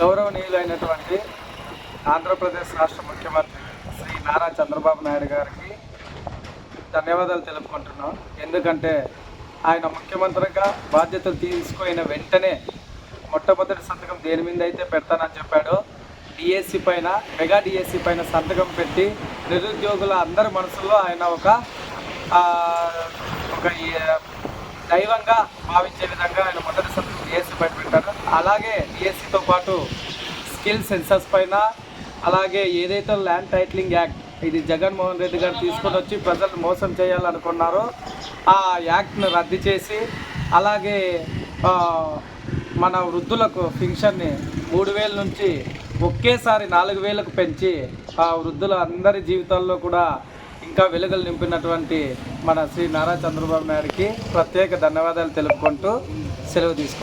గౌరవనీయులైనటువంటి ఆంధ్రప్రదేశ్ రాష్ట్ర ముఖ్యమంత్రి శ్రీ నారా చంద్రబాబు నాయుడు గారికి ధన్యవాదాలు తెలుపుకుంటున్నాం. ఎందుకంటే ఆయన ముఖ్యమంత్రిగా బాధ్యతలు తీసుకున్న వెంటనే మొట్టమొదటి సంతకం దేని మీద అయితే పెడతానని చెప్పాడో డిఎస్సి పైన మెగా డిఎస్సి పైన సంతకం పెట్టి నిరుద్యోగుల అందరి మనసుల్లో ఆయన ఒక ఒక దైవంగా భావించే విధంగా ఆయన మొదటి సంతకం డిఎస్సి పైన పెట్టారు. అలాగే డిఎస్సితో పాటు స్కిల్ సెన్సస్ పైన అలాగే ఏదైతే ల్యాండ్ టైటిలింగ్ యాక్ట్ ఇది జగన్మోహన్ రెడ్డి గారు తీసుకొని వచ్చి ప్రజలు మోసం చేయాలనుకున్నారో ఆ యాక్ట్ను రద్దు చేసి అలాగే మన వృద్ధులకు పెన్షన్ని మూడు వేల నుంచి ఒకేసారి నాలుగు వేలకు పెంచి ఆ వృద్ధుల అందరి జీవితాల్లో కూడా ఇంకా వెలుగులు నింపినటువంటి మన శ్రీ నారా చంద్రబాబు నాయుడికి ప్రత్యేక ధన్యవాదాలు తెలుపుకుంటూ సెలవు తీసుకుంటాం